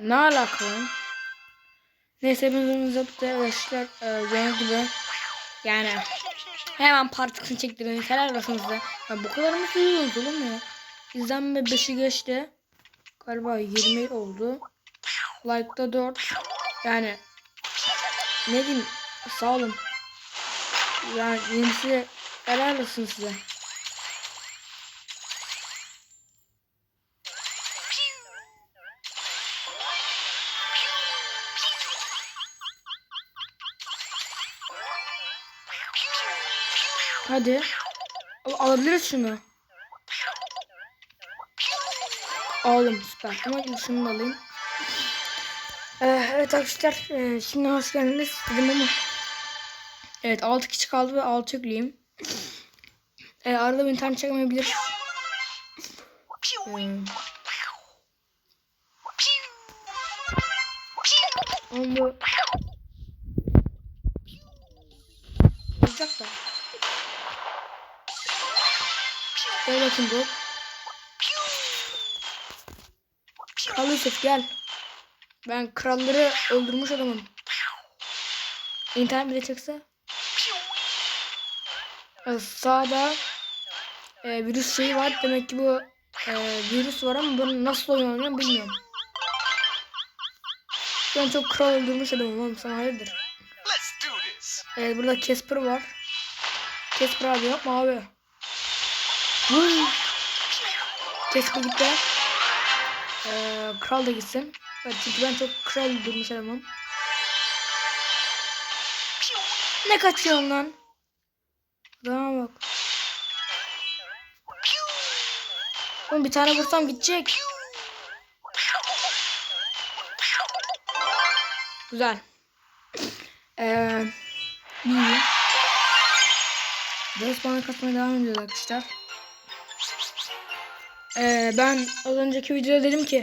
Ne alaka lan? Neyse hepimiz yaptı arkadaşlar. Ee, gibi. Yani hemen partisini çektirdiniz. Helal olsun size. Ya bu kadar mı seviyorsunuz oğlum ya? İzlenme 5'i geçti. Galiba 20 oldu. Like'da 4. Yani ne diyeyim sağ olun. Yani yenisi helal olsun size. Hadi. Al alabiliriz şunu. Aldım süper. Ama şunu da alayım. Ee, evet arkadaşlar e, şimdi hoş geldiniz dedim ama Evet 6 kişi kaldı ve 6 yükleyeyim. Ee, arada bir internet çekmeyebilir. Ee, ama bu olacak da. Gel bakayım bu. Kral Yusuf gel. Ben kralları öldürmüş adamım. İnternet bile çekse. Ee, Sağda e, virüs şeyi var. Demek ki bu e, virüs var ama bunu nasıl oynanıyor bilmiyorum. Ben çok kral öldürmüş adamım oğlum sana hayırdır. Evet burada Casper var. Casper abi yapma abi. Casper gitti. Ee, kral da gitsin. Evet, çünkü ben çok kral öldürmüş adamım. Ne kaçıyorsun lan? Adama bak. Oğlum bir tane vursam gidecek. Güzel. Ee, iyi. Ders bana katmaya devam ediyoruz arkadaşlar. Ee, ben az önceki videoda dedim ki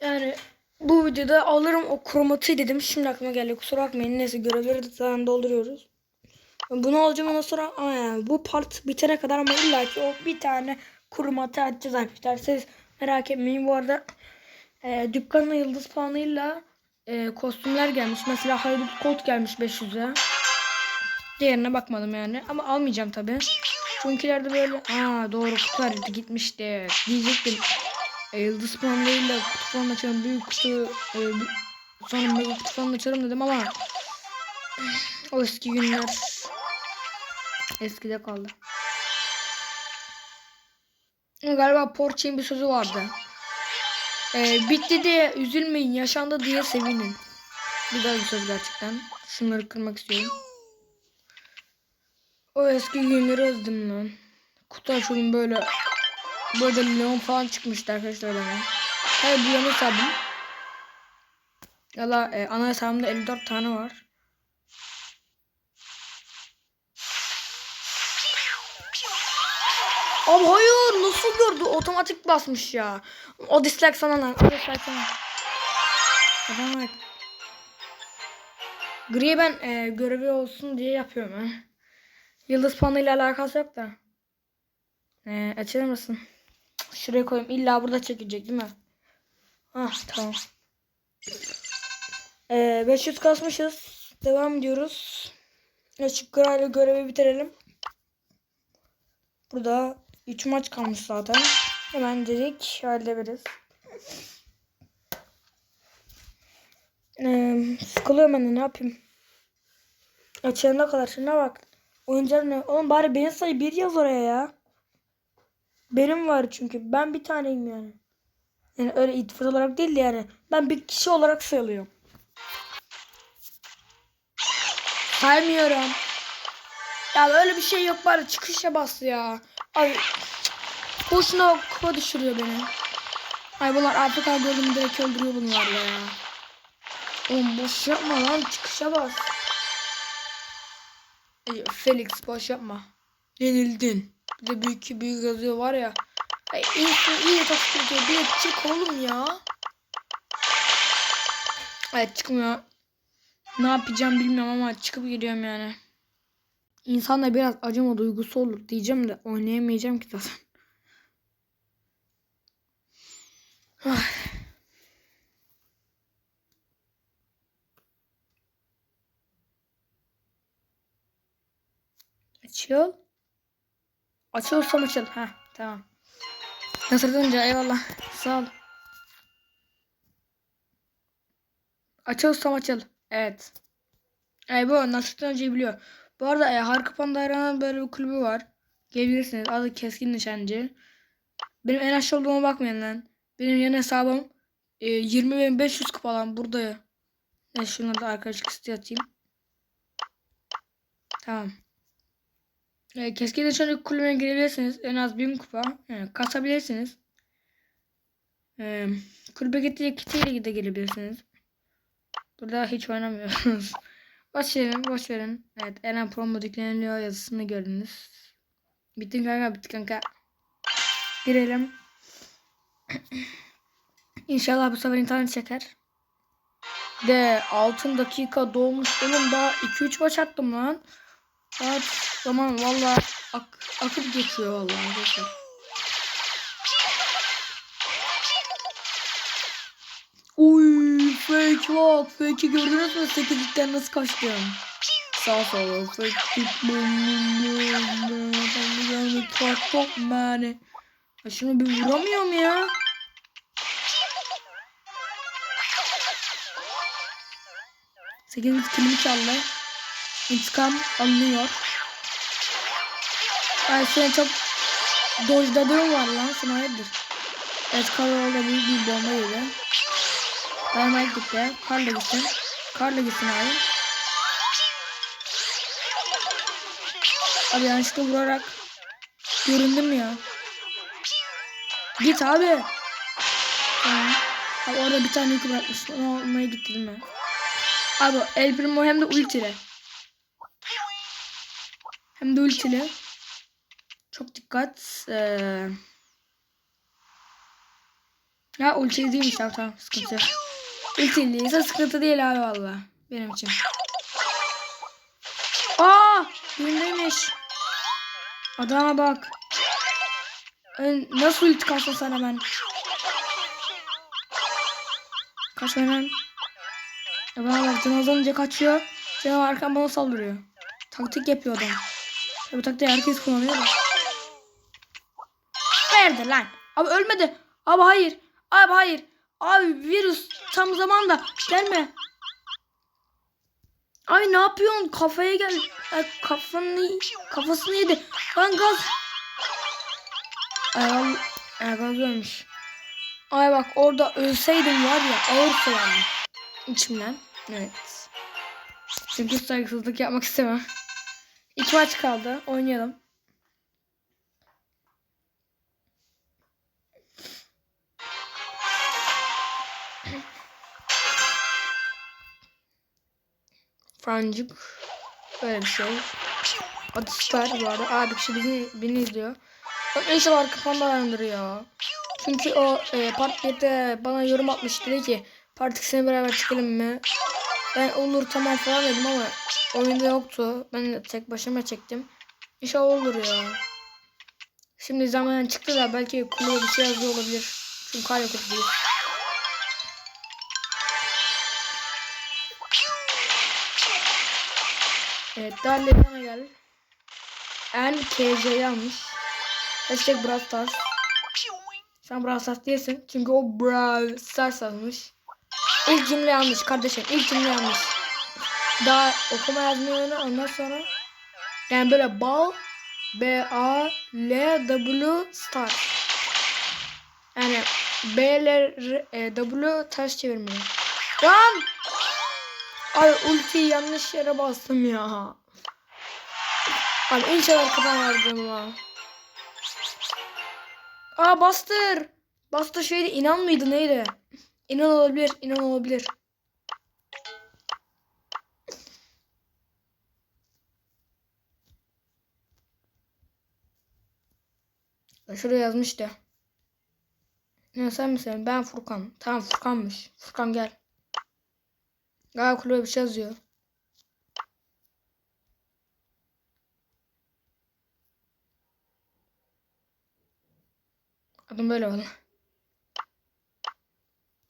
yani bu videoda alırım o kromatı dedim. Şimdi aklıma geldi kusura bakmayın. Neyse görevleri zaten dolduruyoruz. Bunu alacağım ondan sonra yani bu part bitene kadar ama illa ki o bir tane kromatı açacağız arkadaşlar. Siz merak etmeyin. Bu arada e, dükkanına yıldız puanıyla e, kostümler gelmiş. Mesela Haydut Colt gelmiş 500'e. Diğerine bakmadım yani. Ama almayacağım tabi. Çünkülerde böyle aa doğru kutular gitmişti. Diyecektim. E, yıldız puanlarıyla kutu falan açarım. Büyük kutu e, bir- sonra mega kutu falan açarım dedim ama o eski günler eskide kaldı. Galiba Porsche'in bir sözü vardı. Ee, bitti diye üzülmeyin, yaşandı diye sevinin. Güzel bir söz gerçekten. Şunları kırmak istiyorum. O eski günleri özledim lan. Kutu açıyorum böyle. Böyle leon falan çıkmıştı arkadaşlar bana. Hayır bu yan hesabım. Yala e, ana hesabımda 54 tane var. Abi hayır nasıl gördü? Otomatik basmış ya. O dislike sana lan. O dislike sana. Adam. Gri ben e, görevi olsun diye yapıyorum ha. Yıldız puanı ile alakası yok da. E, açılır mısın? Şuraya koyayım. İlla burada çekecek değil mi? Ah tamam. E, 500 kasmışız. Devam ediyoruz. Açık grayla görevi bitirelim. Burada 3 maç kalmış zaten. Hemen dedik hallederiz. Ee, sıkılıyorum ben de ne yapayım. Açılana kadar şuna bak. Oyuncular ne? Oğlum bari benim sayı bir yaz oraya ya. Benim var çünkü. Ben bir taneyim yani. Yani öyle itfaz olarak değil de yani. Ben bir kişi olarak sayılıyorum. Saymıyorum. Ya böyle bir şey yok bari çıkışa bas ya. Ay boşuna kupa düşürüyor beni. Ay bunlar AFK gördüm direkt öldürüyor bunlar ya. Oğlum boş yapma lan çıkışa bas. Ay, Felix boş yapma. Yenildin. Bir de büyük büyük yazıyor var ya. Ay iyisin iyi takip ediyor. Bir çık oğlum ya. Evet çıkmıyor. Ne yapacağım bilmiyorum ama çıkıp gidiyorum yani. İnsanda biraz acıma duygusu olur diyeceğim de oynayamayacağım ki zaten. Ay. Açıl. Açılırsam açıl. Ha tamam. Nasıl eyvallah. Sağ ol. Açılırsam açıl. Evet. E bu Nasrettin Hoca'yı biliyor. Bu arada e, Harika Panda Hayranı'nın böyle bir kulübü var. Gelebilirsiniz. Adı Keskin Nişancı. Benim en aşağı olduğuma bakmayın lan. Benim yeni hesabım e, 20.500 kupa lan burada. Evet şunu da arkadaşlık isteği atayım. Tamam. E, Keskin Nişancı kulübüne girebilirsiniz. En az 1000 kupa. Yani kasabilirsiniz. E, kulübe getirecek kitiyle de gelebilirsiniz. Burada hiç oynamıyorsunuz. boş verin, boş verin. Evet, Eren promo yükleniliyor yazısını gördünüz. Bitti kanka, bitti kanka. Girelim. İnşallah bu sefer internet çeker. De altın dakika dolmuş oğlum daha 2-3 maç attım lan. Saat zaman valla ak akıp geçiyor valla. Uy fake bak fake'i gördünüz mü 8'likten nasıl kaçtım? Sağ sol fake top yani. Ya Şunu bir vuramıyorum ya. Sekizinci kilimi çaldı. İntikam alınıyor. Ay senin çok dojladığın var lan. Sen hayırdır? Evet Karol'da büyük bir bomba yedi. Dynamite gitti. Karla gitsin. Karla gitsin abi. Abi yanlışlıkla vurarak göründüm ya. Git abi. Tamam. Abi orada bir tane yükü bırakmış. Onu almaya gitti değil mi? Abi El Primo hem de ultili. Hem de ultili. Çok dikkat. Ee... Ya ultili değilmiş tamam tamam sıkıntı yok. Ultiliyse sıkıntı değil abi valla. Benim için. Aa! Birindeymiş. Adama bak. Nasıl ulti kalsın sana ben? Kaç hemen. Ya bana bak Cenaz önce kaçıyor. Cenaz arkadan bana saldırıyor. Taktik yapıyor adam. Ya bu taktiği herkes kullanıyor da. Nerede lan? Abi ölmedi. Abi hayır. Abi hayır. Abi virüs tam zamanda. Gelme. Ay ne yapıyorsun? Kafaya gel. Ay, kafanı, kafasını yedi. Lan gaz. Ay, ay, gaz ölmüş. Ay bak orada ölseydim var ya ağır soğanlı. İçimden. Evet. Çünkü saygısızlık yapmak istemem. İki maç kaldı. Oynayalım. Francık. Böyle bir şey. Adı Star bu arada. Aa bir kişi beni, beni izliyor. Bak inşallah arka pandalarındır ya. Çünkü o e, part 1'de bana yorum atmış dedi ki part 2'sine beraber çıkalım mı? Ben olur tamam falan dedim ama oyunda yoktu. Ben de tek başıma çektim. İnşallah olur ya. Şimdi zamanen çıktı da belki kulübe bir şey yazıyor olabilir. Çünkü kar yok değil. Evet Darle bana gel. En KJ'yi almış. Hashtag Brawl Stars. Sen Brawl Stars değilsin. Çünkü o Brawl Stars almış. İlk cümle yanlış kardeşim. İlk cümle yanlış. Daha okuma yazmayı öğren ondan sonra. Yani böyle bal B A L W Star. Yani B L R, e, W ters çevirmeyi. Lan! Ay ultiyi yanlış yere bastım ya. Abi inşallah arkadan vardım la. Aa bastır. Bastır şeydi inan mıydı neydi? İnan olabilir, inan olabilir. Ya Şuraya yazmıştı. Ne sen misin? Ben Furkan. Tamam Furkan'mış. Furkan gel. Galiba kulübe bir şey yazıyor. Adım böyle valla.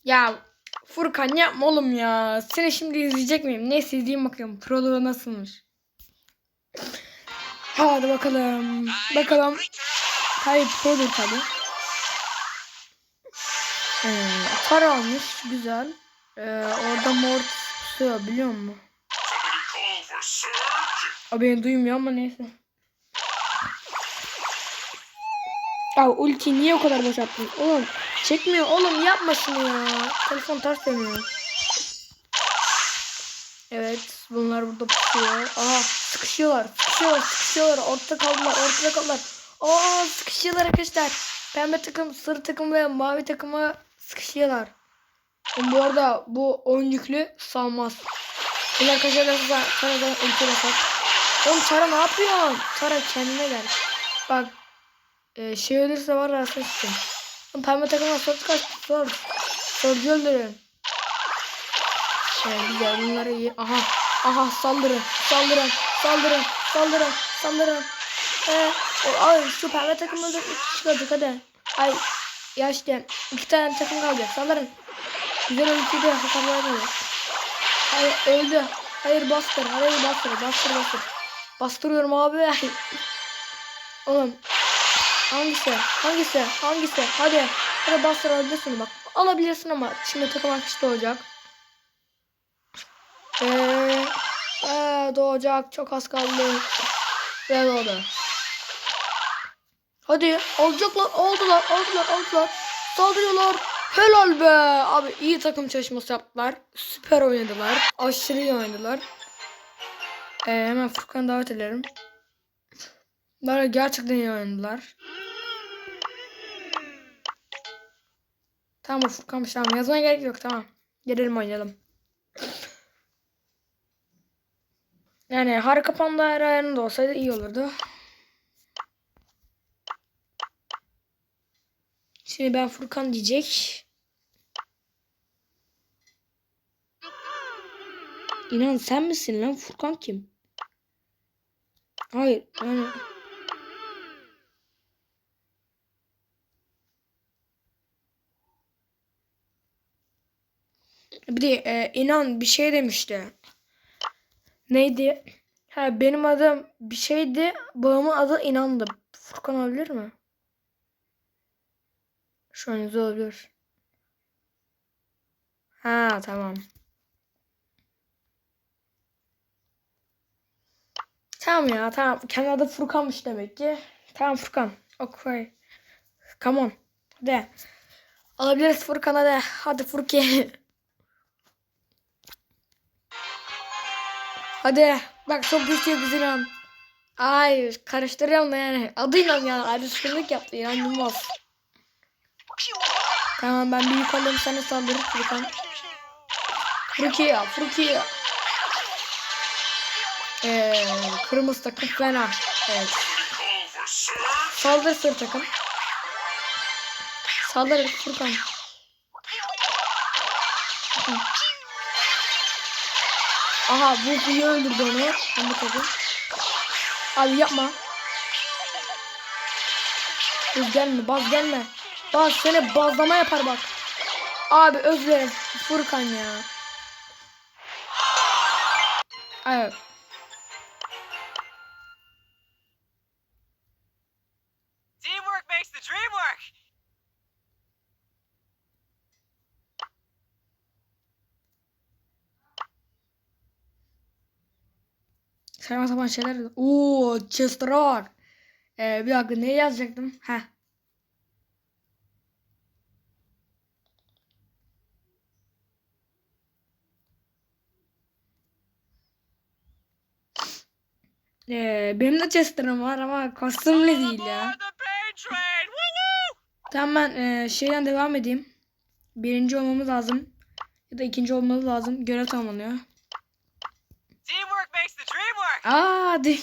Ya Furkan yapma oğlum ya. Seni şimdi izleyecek miyim? Neyse izleyeyim bakayım. Proloğu nasılmış. Hadi bakalım. Bakalım. Tabii produr tabi. Ee, para almış. Güzel. Ee, orada mor tutuyor biliyor musun? O beni duymuyor ama neyse. Ya ulti niye o kadar boşalttın? Oğlum çekmiyor oğlum yapma şunu ya. Telefon ters dönüyor. Evet bunlar burada pusuyor. Aha sıkışıyorlar sıkışıyorlar sıkışıyorlar. Ortada kaldılar ortada kaldılar. Aa sıkışıyorlar arkadaşlar. Pembe takım, sarı takım ve mavi takıma sıkışıyorlar. Bu arada bu oyuncuklu salmaz. Bunu arkadaşlar da Sara'dan ulti basar. Oğlum Sara ne yapıyorsun? Sara kendine gel. Bak e, şey ölürse var ya sıçtım. Oğlum Pembe takıma sor kaç sor. Sorcu öldürün. Evet güzel bunları iyi. Aha. Aha saldırın. Saldırın. Saldırın. Saldırın. Saldırın. Ee, ay şu pembe takım öldü. İki kişi kalacak hadi. Ay. Ya işte iki tane takım kalacak. Saldırın. Güzel ölçüde hasar vermiyor. Hayır öldü. Hayır bastır. Hayır bastır. Bastır bastır. Bastırıyorum abi. Oğlum. Hangisi? Hangisi? Hangisi? Hadi. Hadi bastır öldürsün bak. Alabilirsin ama şimdi takım arkadaşı olacak. Ee, ee, doğacak. Çok az kaldı. Ve doğdu. Hadi. Olacaklar. Oldular. Oldular. Oldular. Saldırıyorlar. Helal be. Abi iyi takım çalışması yaptılar. Süper oynadılar. Aşırı iyi oynadılar. Ee, hemen Furkan'ı davet ederim. Bunlar gerçekten iyi oynadılar. Tamam Furkan'mış tamam. Yazmaya gerek yok tamam. Gelelim oynayalım. Yani harika panda ayarında olsaydı iyi olurdu. Şimdi ben Furkan diyecek. İnan sen misin lan Furkan kim? Hayır yani. Bir de e, inan bir şey demişti. Neydi? Ha benim adım bir şeydi. Babamın adı inandı. Furkan olabilir mi? Şu an olabilir. Ha tamam. Tamam ya tamam. Kendi adı Furkan'mış demek ki. Tamam Furkan. Okay. Come on. Hadi. Alabiliriz Furkan hadi. Hadi Furki. Hadi. Bak çok güçlü bir İnan. Ay karıştırıyorum da yani. Adıyla ya. Ayrışkınlık yaptı ya. İnanılmaz. Tamam ben büyük olayım sana saldırır Furkan. Furkiye, Furkiye. Ee, kırmızı takım fena. Evet. Saldır sır takım. Saldır Furkan. Aha bu iyi öldürdü onu. Bu takım. Abi yapma. Buz gelme, baz gelme. Baz seni bazlama yapar bak. Abi özür dilerim. Furkan ya. Evet. Saçma sapan şeyler. Oo, Chester var. Ee, bir dakika ne yazacaktım? Heh. Ee, benim de Chester'ım var ama kostümlü değil ya. Tamam ben e, şeyden devam edeyim. Birinci olmamız lazım. Ya da ikinci olmamız lazım. Görev tamamlanıyor. Makes the dream work. Aa. Hadi.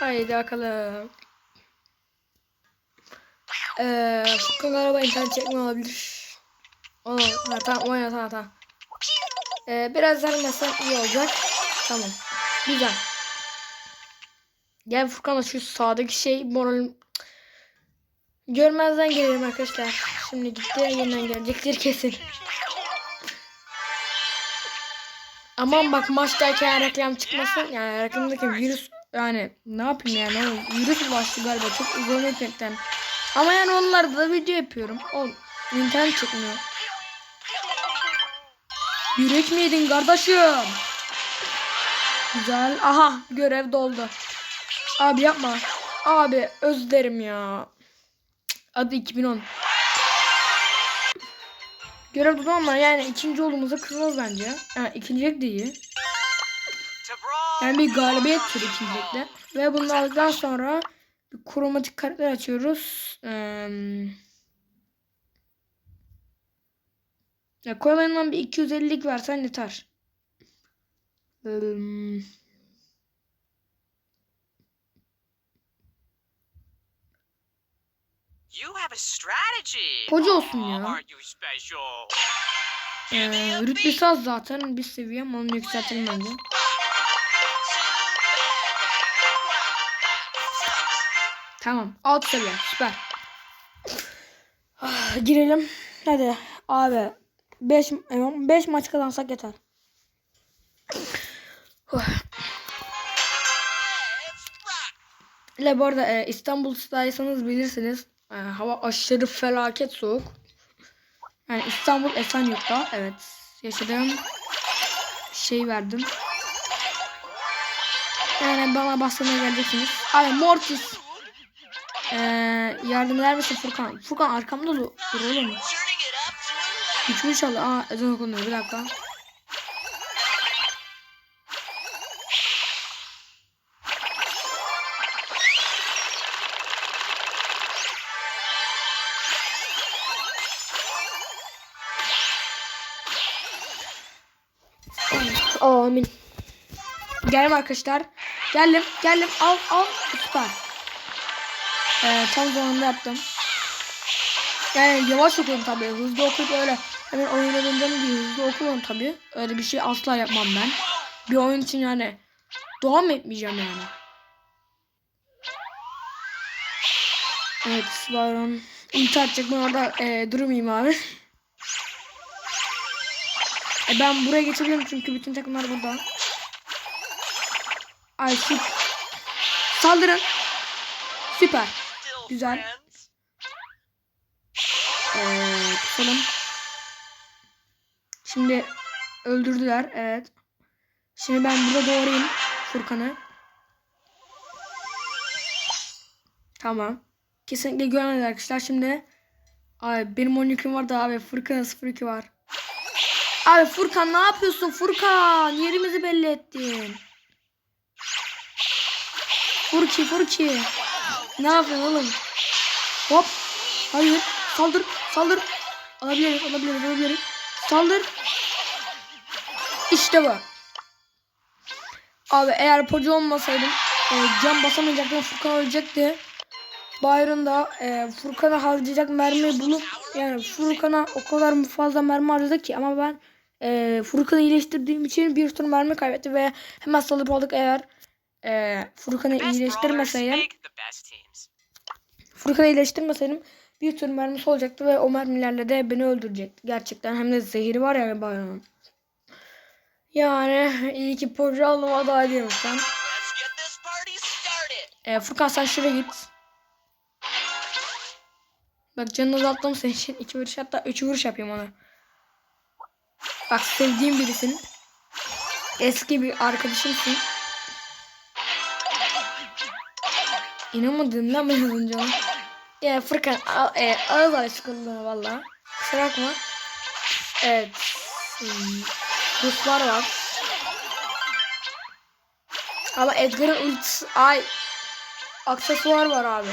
Haydi bakalım. Ee, Furkan galiba internet çekme olabilir. Oğlum, ha, tamam oyna tamam tamam. Ee, biraz vermezsen iyi olacak. Tamam. Güzel. Gel Furkan'a şu sağdaki şey moralim Görmezden gelirim arkadaşlar. Şimdi gitti yeniden gelecektir kesin. Aman bak maçtayken reklam çıkmasın. Yani reklamdaki virüs yani ne yapayım yani oğlum, virüs bulaştı galiba çok uzun etmekten. Ama yani onlarda da video yapıyorum. O internet çıkmıyor. Yürek mi yedin kardeşim? Güzel. Aha görev doldu. Abi yapma. Abi özlerim ya. Adı 2010. Görev doldu ama yani ikinci olduğumuza kızmaz bence. Yani ikincilik de iyi. Yani bir galibiyet türü ikincilikte. Ve bunu aldıktan sonra bir kromatik karakter açıyoruz. Eee ya kolayından bir 250'lik versen yeter. Eee, You have a strategy. Koca olsun ya. Eee, rütbesi az zaten bir seviye ama onu yükseltelim bence. Tamam. Alt seviye. Süper. Ah, girelim. Hadi. Abi. 5 5 maç kazansak yeter. Huh. Le bu arada e, İstanbul'daysanız bilirsiniz. E, hava aşırı felaket soğuk. Yani İstanbul Esenyurt'ta. Evet. Yaşadığım şey verdim. Yani bana basmaya geleceksiniz. Abi Mortis. Ee, yardım eder misin Furkan? Furkan arkamda dur, dur oğlum. Üçüncü çaldı. Aa ezan okunuyor bir dakika. Geldim arkadaşlar. Geldim. Geldim. Al al. Süper. Ee, tam zamanında yaptım. Yani yavaş okuyorum tabii. Hızlı okuyup öyle hemen oyuna döneceğim diye hızlı okumuyorum tabii. Öyle bir şey asla yapmam ben. Bir oyun için yani devam etmeyeceğim yani. Evet Byron. İlk atacak ben orada e, durmayayım abi. E, ben buraya geçebilirim çünkü bütün takımlar burada. Ay şu Saldırın. Süper. Güzel. Ee, tutalım. Şimdi öldürdüler. Evet. Şimdi ben burada doğrayayım Furkan'ı. Tamam. Kesinlikle güvenmedi arkadaşlar. Şimdi abi benim 10 yüküm var da abi Furkan'ın 02 var. Abi Furkan ne yapıyorsun Furkan? Yerimizi belli ettin. Furki Furki. Ne yapıyorsun oğlum? Hop. Hayır. Saldır. Saldır. Alabiliriz. Alabiliriz. Alabiliriz. Saldır. İşte bu. Abi eğer pocu olmasaydım e, cam basamayacaktım. Furkan ölecekti. Byron da e, Furkan'a harcayacak mermiyi bulup yani Furkan'a o kadar fazla mermi harcadı ki ama ben e, Furkan'ı iyileştirdiğim için bir sürü mermi kaybetti ve hemen salıp aldık eğer e, Furkan'ı iyileştirmeseydim. Furkan'ı iyileştirmeseydim bir sürü mermisi olacaktı ve o mermilerle de beni öldürecekti. Gerçekten hem de zehri var ya Byron'un. Yani iyi ki get this party started. E, Furkan sen şuraya git. Bak canını azalttım senin için. iki vuruş hatta üç vuruş yapayım ona. Bak sevdiğim birisin. Eski bir arkadaşımsın. İnanmadın lan ben az önce ona. Ya Furkan a- e, ağız alışkanlığı valla. Kusura bakma. Evet. Ruslar var. Ama Edgar'ın ultisi ay aksesuar var abi.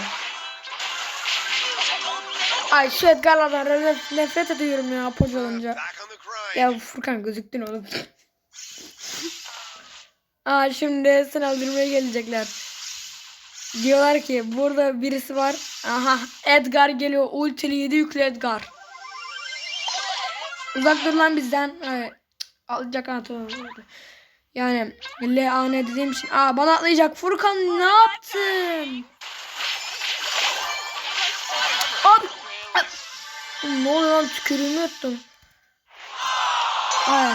Ay şu Edgar'lardan nefret, ediyorum ya poz olunca. Ya Furkan gözüktün oğlum. Aa şimdi sen öldürmeye gelecekler. Diyorlar ki burada birisi var. Aha Edgar geliyor. Ultili 7 yüklü Edgar. Uzak dur lan bizden. Evet. Alacak tamam. Yani LAN dediğim için. Aa bana atlayacak. Furkan ne yaptın? Abi. Ne oluyor lan tükürüğümü yuttum. Ay.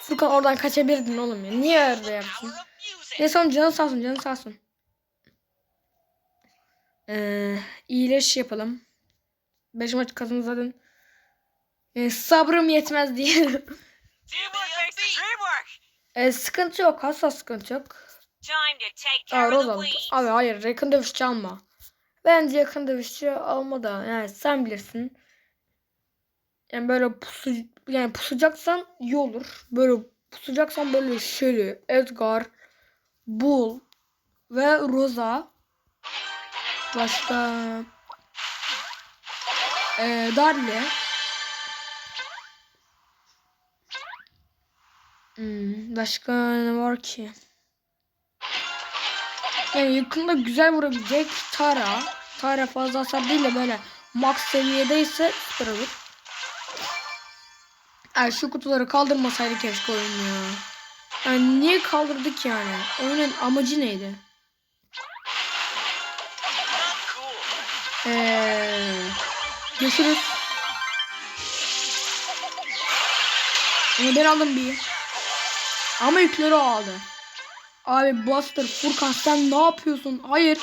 Furkan oradan kaçabilirdin oğlum ya. Niye öyle yaptın? Neyse oğlum canın sağ olsun canın sağ olsun. Ee, iyileş yapalım. 5 maç kazandı zaten. Ee, sabrım yetmez diye. Teamwork makes the dream work. ee, sıkıntı yok. Asla sıkıntı yok. Aa, weeds. Abi hayır yakın dövüşçü alma. Bence yakın dövüşçü alma da yani sen bilirsin. Yani böyle pusu, yani pusacaksan iyi olur. Böyle pusacaksan böyle Shelly, Edgar, Bull ve Rosa. Başka ee, Darli. Hmm, başka ne var ki? Yani yakında güzel vurabilecek Tara. Tara fazla hasar değil de böyle max seviyedeyse süper olur. Yani şu kutuları kaldırmasaydı keşke oyun ya. Yani niye kaldırdık yani? Oyunun amacı neydi? Eee görüşürüz. Ama ben aldım bir. Ama yükleri aldı. Abi Buster Furkan sen ne yapıyorsun? Hayır.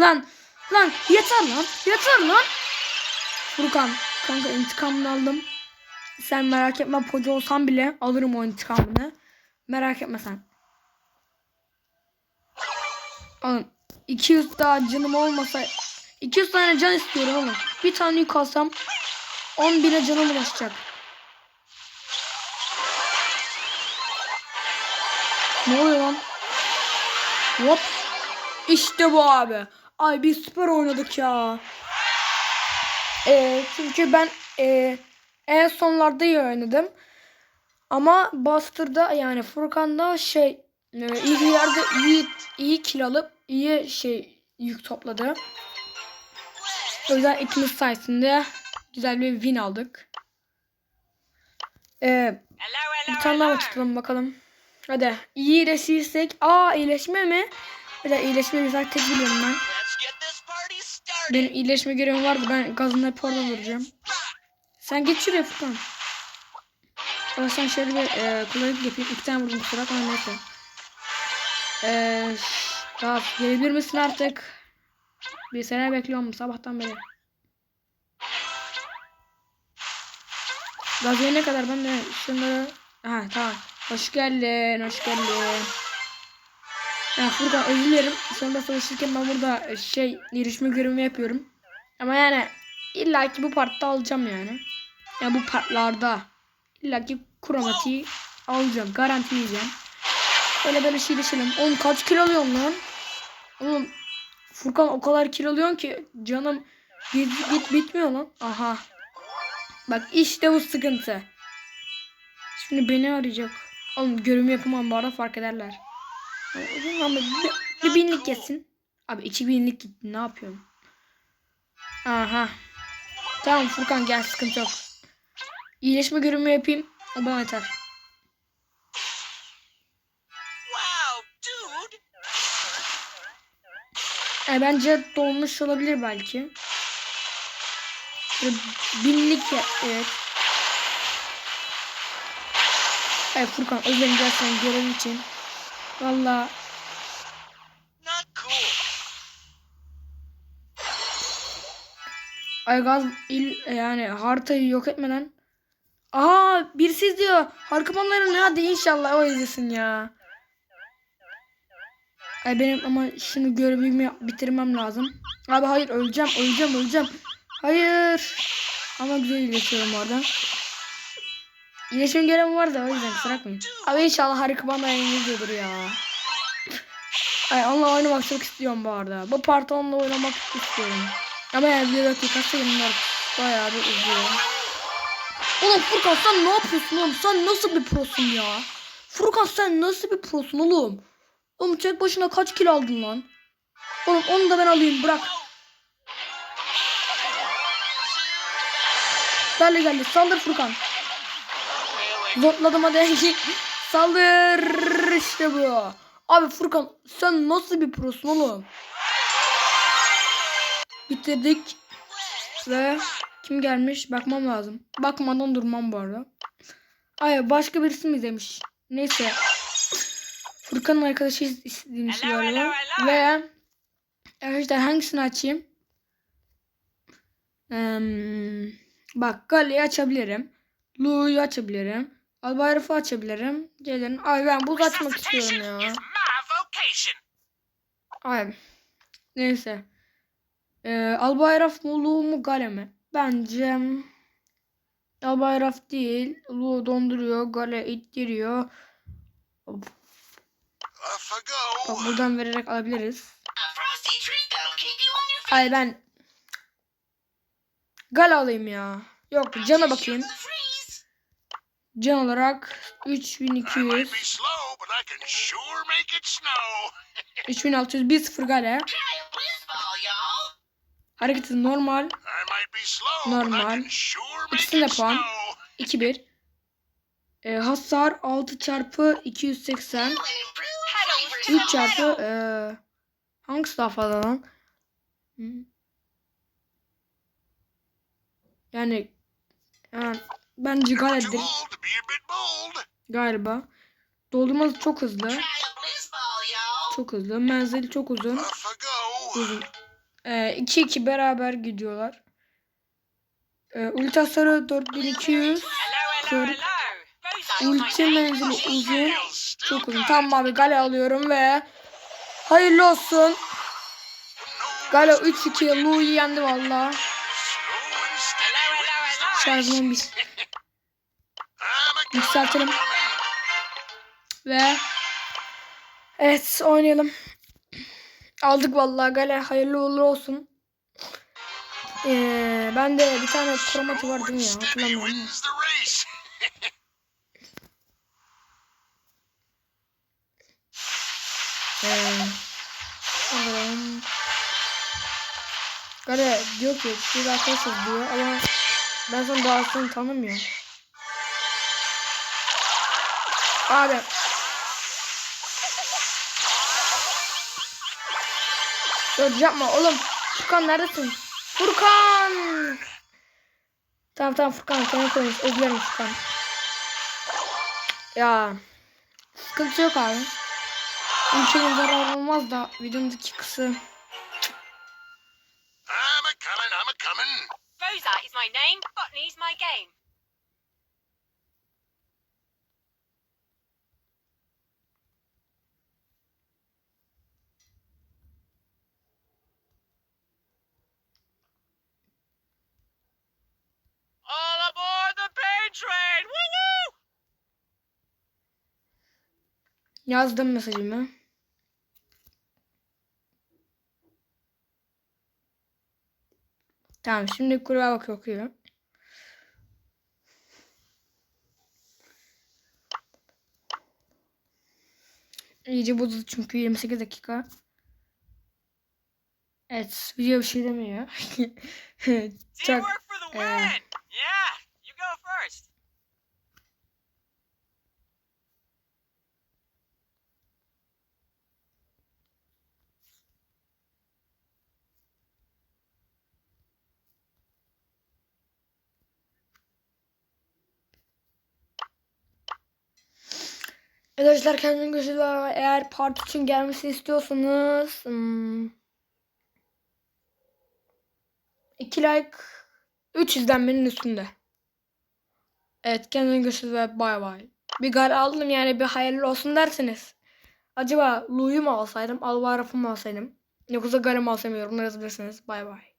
Lan lan yeter lan yeter lan. Furkan kanka intikamını aldım. Sen merak etme poca olsam bile alırım o intikamını. Merak etme sen. Oğlum 200 daha canım olmasa 200 tane can istiyorum oğlum. Bir tane yük alsam 10 bine canım ulaşacak. Ne oluyor lan? Hop. İşte bu abi. Ay biz süper oynadık ya. Ee, çünkü ben ee, en sonlarda iyi oynadım. Ama Buster'da yani Furkan'da şey e, iyi bir yerde iyi, iyi kill alıp iyi şey yük topladı. O yüzden ikimiz sayesinde güzel bir win aldık. Ee, bir tane daha tutalım bakalım. Hadi iyi iyileşirsek. Aa iyileşme mi? De iyileşme güzel tek biliyorum ben. Benim iyileşme görevim vardı. Ben gazını hep orada vuracağım. Sen geç şuraya Furkan. Ama sen şöyle bir e, kullanıp yapayım. İki tane vurdum kusura bakma neyse. Eee daha gelebilir misin artık? Bir sene bekliyorum sabahtan beri. Gaz ne kadar ben de şunları... Ha tamam. Hoş geldin, hoş geldin. Ya Furkan özür dilerim. Sonunda savaşırken ben burada e, şey yarışma görevimi yapıyorum. Ama yani illaki bu partta alacağım yani. Ya bu partlarda illaki kromatiği alacağım. Garantileyeceğim. Öyle böyle şeyleşelim. Oğlum kaç kilo alıyorsun lan? Oğlum Furkan o kadar kilo alıyorsun ki canım bit, bit, bitmiyor lan. Aha. Bak işte bu sıkıntı. Şimdi beni arayacak. Oğlum görümü yapamam bu arada fark ederler. Bir, bir binlik yesin. Abi iki binlik gitti ne yapıyorum? Aha. Tamam Furkan gel sıkıntı yok. İyileşme görümü yapayım. O bana yeter. E, bence dolmuş olabilir belki. Binlik ya, evet. Evet Furkan özlerim gerçekten görev için. Valla cool. Aygaz il yani haritayı yok etmeden. Aha birisi izliyor. Harikamanların ne hadi inşallah o izlesin ya. Ay benim ama şunu görevimi bitirmem lazım. Abi hayır öleceğim öleceğim öleceğim. Hayır. Ama güzel iyileşiyorum orada. İyileşim görevim var da o yüzden kusura bakmayın. Abi inşallah harikamanlar izliyordur ya. Ay onunla oynamak çok istiyorum bu arada. Bu parti onunla oynamak istiyorum. Ama yani bir dakika sayımlar bayağı bir uzuyor. Oğlum Furkan sen ne yapıyorsun oğlum? Sen nasıl bir prosun ya? Furkan sen nasıl bir prosun oğlum? Oğlum tek başına kaç kilo aldın lan? Oğlum onu da ben alayım bırak. Geldi geldi saldır Furkan. Zotladım hadi. Saldır işte bu. Abi Furkan sen nasıl bir prosun oğlum? Bitirdik. Ve kim gelmiş bakmam lazım. Bakmadan durmam bu arada. Ay başka birisi mi demiş? Neyse. Furkan'ın arkadaşı is- istediğimiz Hello, galiba. hello, hello. Ve arkadaşlar hangisini açayım? Hmm, bak Gale'yi açabilirim. Lu'yu açabilirim. Albayraf'ı açabilirim. Gelin. Ay ben buz açmak istiyorum ya. Ay. Neyse. Ee, Albayraf mı Lu mu Gale mi? Bence Albayraf değil. Lu donduruyor. Gale ittiriyor. Hop. Bak buradan vererek alabiliriz. Ay ben Gale alayım ya. Yok cana bakayım. Can olarak I might 3200. be slow, but I can sure make it snow. 3600 1-0 Gale. Try a blizz ball, y'all. Hareketi normal. Normal. İkisinde puan. snow. 2-1. Ee, hasar 6 çarpı 280. 3 çarpı e, hangisi daha lan? Hı? Yani, yani bence gayettir. Galiba. Doldurması çok hızlı. Çok hızlı. Menzil çok uzun. Uzun. 2-2 ee, beraber gidiyorlar. Ee, ulti hasarı 4200 40 Ulti menzili uzun. Çok uzun. Tamam abi Gale alıyorum ve hayırlı olsun. Gale 3-2 Lou'yu yendi valla. Şarjımı bir yükseltelim. Ve evet oynayalım. Aldık vallahi Gale hayırlı uğurlu olsun. Ee, ben de bir tane kromatı var değil mi ya hatırlamıyorum. Gale diyor ki biz arkadaşız diyor ama ben sana doğasını tanımıyorum. Abi. Dur yapma oğlum. Furkan neredesin? Furkan! Tamam tamam Furkan sana koymuş. Özür dilerim Furkan. Ya. Sıkıntı yok abi. Ülkenin zararı olmaz da videonun dakikası. Yazdım mesajımı. Tamam şimdi kurbağa bak okuyor. İyice bozuldu çünkü 28 dakika. Evet video bir şey demiyor. Çok Teamwork Arkadaşlar kendinize görüşürüz. Eğer part için gelmesini istiyorsanız hmm, 2 like 3 izlenmenin üstünde. Evet görüşürüz ve bay bay. Bir gal aldım yani bir hayırlı olsun dersiniz. Acaba Lou'yu mu alsaydım, Alvaraf'ı mı alsaydım? Yoksa Gal'ı mı alsaydım yorumlara yazabilirsiniz. Bay bay.